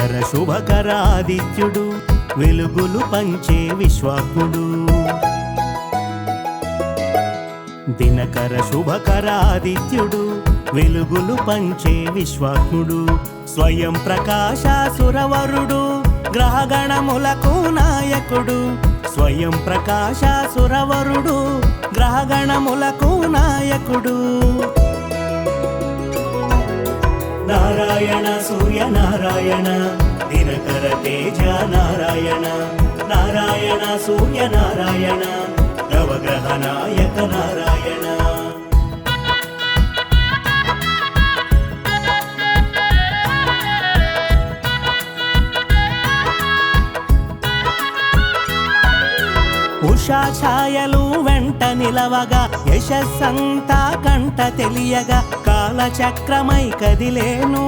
దినకర శుభకరాదిత్యుడు వెలుగులు పంచే విశ్వాత్ముడు దినకర శుభకరాదిత్యుడు వెలుగులు పంచే విశ్వాత్ముడు స్వయం ప్రకాశ సురవరుడు గ్రహగణములకు నాయకుడు. స్వయం ప్రకాశ సురవరుడు గ్రహగణములకు నాయకుడు. నారాయణ సూర్య నారాయణ దినకర తేజ నారాయణ నారాయణ సూర్య నారాయణ నవగ్రహ నాయక నారాయణ. ఉషా ఛాయలు వెంట నిలవగా యశస్సంతా కంట తెలియగా కాలచక్రమై కదిలేను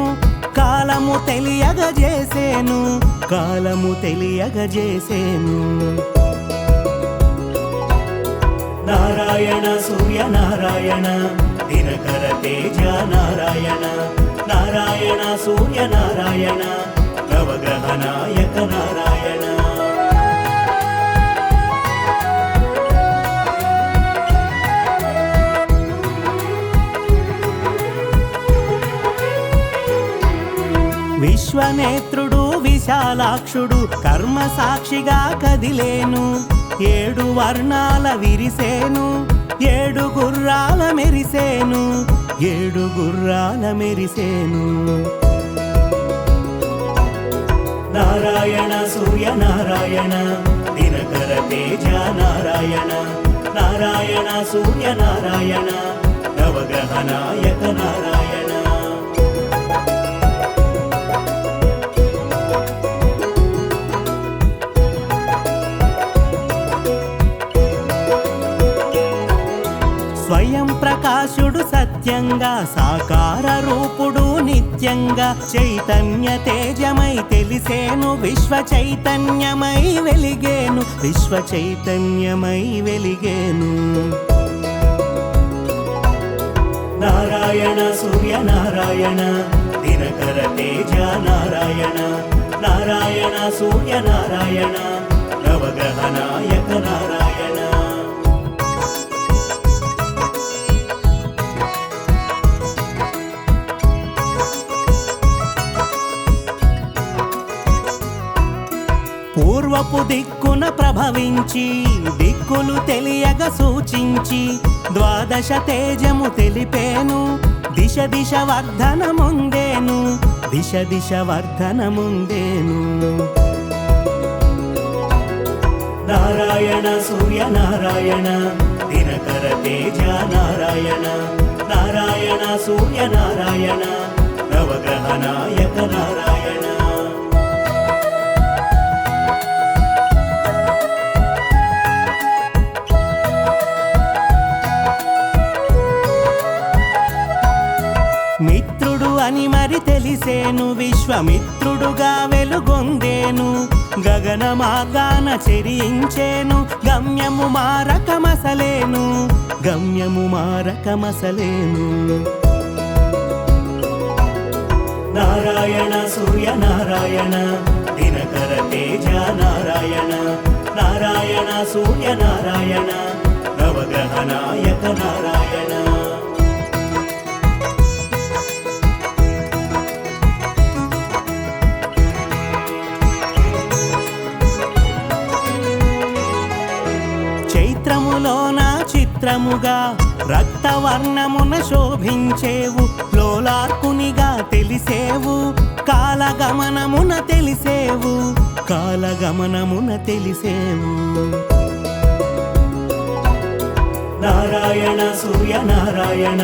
కాలము తెలియగ చేసేను కాలము తెలియగ చేసేను నారాయణ సూర్య నారాయణ దినకర తేజ నారాయణ నారాయణ సూర్య నారాయణ నవగ్రహ నాయక నారాయణ. విశ్వనేత్రుడు విశాలాక్షుడు కర్మ సాక్షిగా కదిలేను. ఏడు వర్ణాల విరిసేను ఏడు గుర్రాల మెరిసేను ఏడు గుర్రాల మెరిసేను. నారాయణ సూర్య నారాయణ దినకర తేజ నారాయణ నారాయణ సూర్య నారాయణ నవగ్రహ నాయక నారాయణ. ఆకాశుడు సత్యంగా సాకార రూపుడు నిత్యంగా చైతన్య తేజమై తెలిసేను విశ్వ చైతన్యమై వెలిగేను విశ్వ చైతన్యమై వెలిగేను. నారాయణ సూర్య నారాయణ దినకర తేజ నారాయణ నారాయణ సూర్య నారాయణ దిక్కున ప్రభవించి దిక్కులు తెలియగ సూచించి ద్వాదశ తేజము తెలిపేను దిశ దిశ వర్ధన ముందేను దిశ దిశ వర్ధన ముందేను నారాయణ సూర్య నారాయణ దినకర తేజ నారాయణ నారాయణ సూర్య నారాయణ నవగ్రహ నాయక నారాయణ. అని మరి తెలిసేను విశ్వమిత్రుడుగా వెలుగొందేను. గగన మార్గాన చెరించేను గమ్యము మారకమసలేను గమ్యము మారకమసలేను. నారాయణ సూర్య నారాయణ దినకర తేజ నారాయణ. నారాయణ సూర్య నారాయణ నవగ్రహ నాయక నారాయణ. నేత్రముగా రక్తవర్ణమున శోభించేవు లోలార్కునిగా తెలిసేవు కాలగమనమున తెలిసేవు కాలగమనమున తెలిసేవు. నారాయణ సూర్య నారాయణ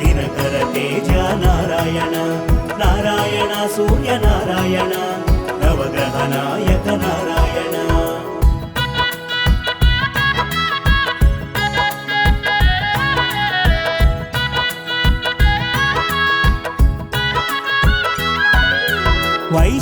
దినకర తేజ నారాయణ నారాయణ సూర్య నారాయణ నవగ్రహ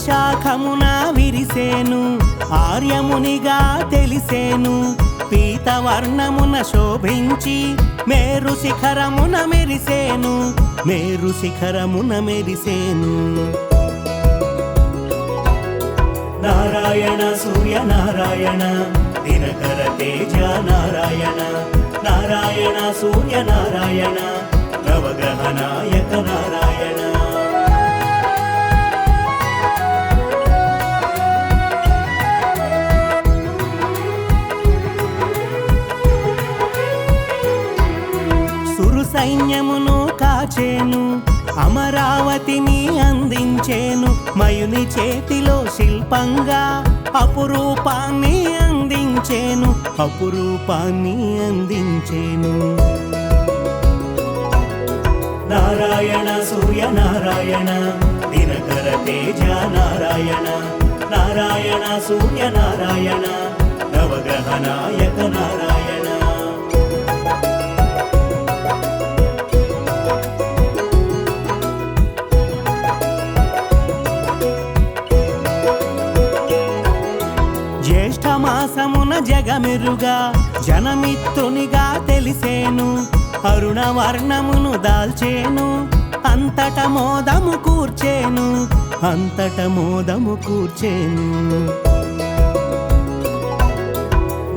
శాఖమున విరిసేను ఆర్యమునిగా తెలిసేను. పీతవర్ణమున శోభించి మేరు శిఖరమున మెరిసేను మేరు శిఖరమున మెరిసేను. నారాయణ సూర్య నారాయణ దినకర తేజ నారాయణ. నారాయణ సూర్య నారాయణ నవగ్రహ నాయక నారాయణ. సైన్యమును కాచేను అమరావతిని అందించేను మయుని చేతిలో శిల్పంగా అపురూపాన్ని అందించేను అపురూపాన్ని అందించేను. నారాయణ సూర్య నారాయణ దినకర తేజ నారాయణ నారాయణ సూర్య నారాయణ నవగ్రహ నాయక నారాయణ. జగమెరుగా జనమిత్రునిగా తెలిసేను అరుణ వర్ణమును దాల్చేను అంతట మోదము కూర్చేను అంతట మోదము కూర్చేను.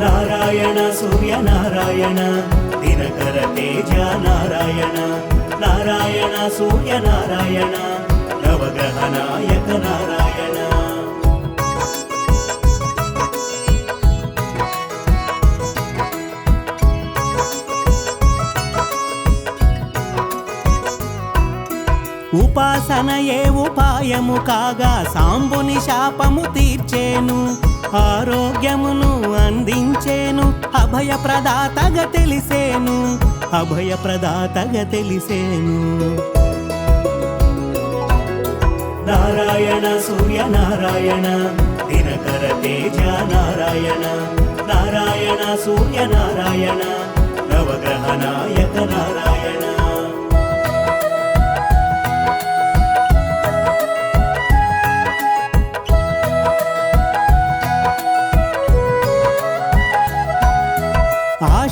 నారాయణ సూర్య నారాయణ దినకర తేజ నారాయణ నారాయణ సూర్య నారాయణ నవగ్రహ నాయక నారాయణ. ఉపాసన ఏ ఉపాయము కాగా సాంబుని శాపము తీర్చేను ఆరోగ్యమును అందించేను అభయ ప్రదాతగా తెలిసేను అభయ ప్రదాతగా తెలిసేను. నారాయణ సూర్య నారాయణ దినకర తేజ నారాయణ నారాయణ సూర్య నారాయణ నవగ్రహ నాయక నారాయణ.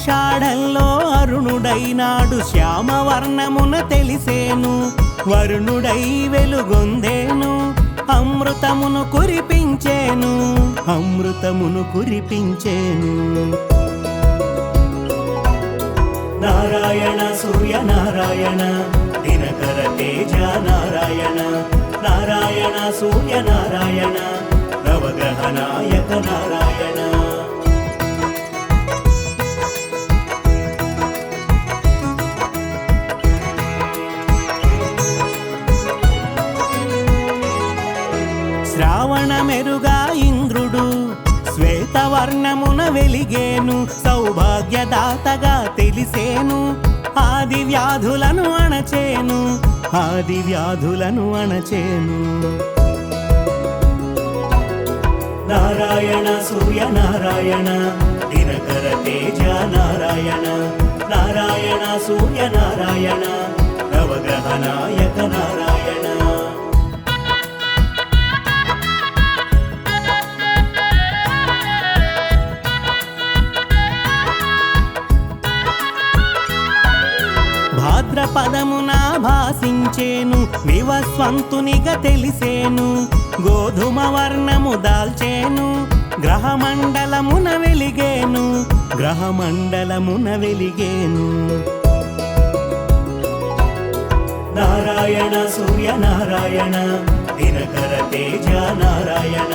ఆషాఢంలో అరుణుడైనాడు శ్యామవర్ణమున తెలిసేను. వరుణుడై వెలుగొందేను. అమృతమును కురిపించేను. అమృతమును కురిపించేను. నారాయణ సూర్య నారాయణ దినకర తేజ నారాయణ. నారాయణ సూర్య నారాయణ నవగ్రహ నాయక నారాయణ. మెరుగా ఇంద్రుడు శ్వేతవర్ణమున వెలిగేను సౌభాగ్యదాతగా తెలిసేను ఆది వ్యాధులను అణచేను ఆది వ్యాధులను అణచేను. నారాయణ సూర్య నారాయణ దినకర తేజ నారాయణ నారాయణ సూర్య నారాయణ నవగ్రహ నాయక నారాయణ. భాసించేను వివస్వంతునిగా తెలిసేను. గోధుమ వర్ణము దాల్చేను గ్రహమండలమున వెలిగేను గ్రహమండలమున వెలిగేను. నారాయణ సూర్య నారాయణ దినకర తేజ నారాయణ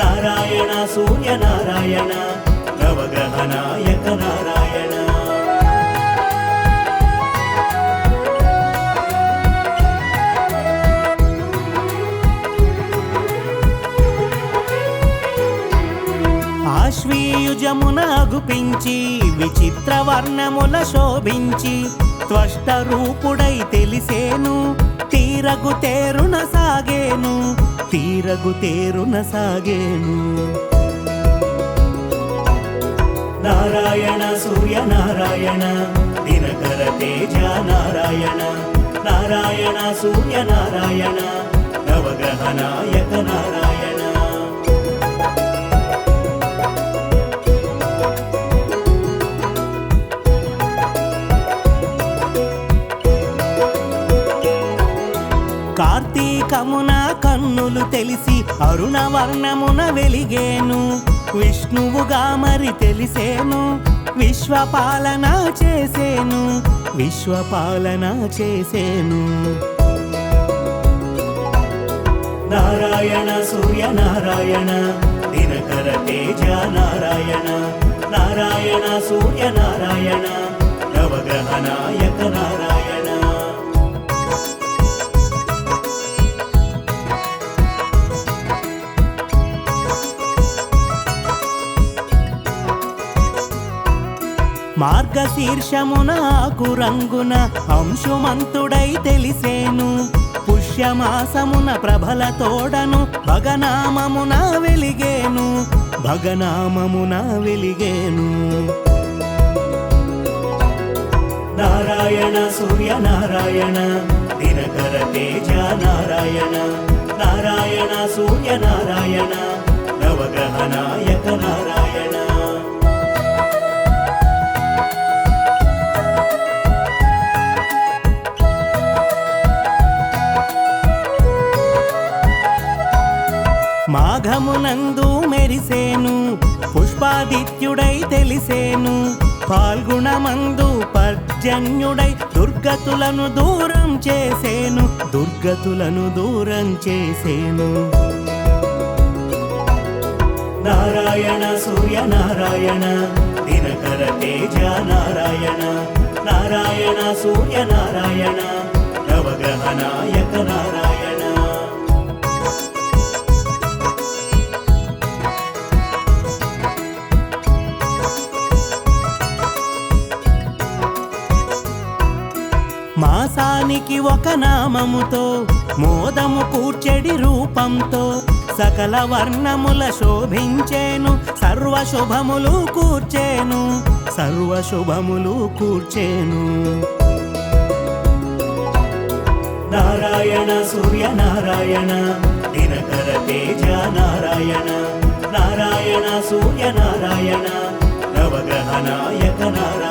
నారాయణ సూర్య నారాయణ నవగ్రహ నాయక నారాయణ. ఆశ్వీయుజమున అగుపించి విచిత్ర వర్ణముల శోభించి త్వష్ట రూపుడై తెలిసేను తీరగు తేరున సాగేను తీరగు తేరున సాగేను. నారాయణ సూర్య నారాయణ దినకర తేజ నారాయణ నారాయణ సూర్య నారాయణ నవగ్రహ నాయక నారాయణ. తెలిసి అరుణవర్ణమున వెలిగేను. విష్ణువుగా మరి తెలిసేను. విశ్వపాలన చేసేను. విశ్వపాలన చేసేను. నారాయణ సూర్య నారాయణ దినకర తేజ నారాయణ నారాయణ సూర్య నారాయణ నవగ్రహ నాయక నారాయణ. మార్గశీర్షమున రంగున అంశుమంతుడై తెలిసేను. పుష్యమాసమున ప్రభల తోడను భగనామమున వెలిగేను. భగనామమున వెలిగేను. నారాయణ సూర్య నారాయణ దినకర తేజ నారాయణ నారాయణ సూర్య నారాయణ నవగ్రహ నాయక నారాయణ. మాఘమునందు మెరిసేను పుష్పాదిత్యుడై తెలిసేను. పాల్గుణమందు పర్జన్యుడై దుర్గతులను దూరం చేసేను దుర్గతులను దూరం చేసేను. నారాయణ సూర్య నారాయణ దినకర తేజ నారాయణ నారాయణ సూర్య నారాయణ నవగ్రహ నాయక ఒక నామముతో మోదము కూర్చెడి రూపంతో సకల వర్ణముల శోభించేను సర్వ శుభములు కూర్చేను సర్వ శుభములు కూర్చేను. నారాయణ సూర్య నారాయణ దినకర తేజ నారాయణ నారాయణ సూర్య నారాయణ నవగ్రహ నాయక నారాయణ.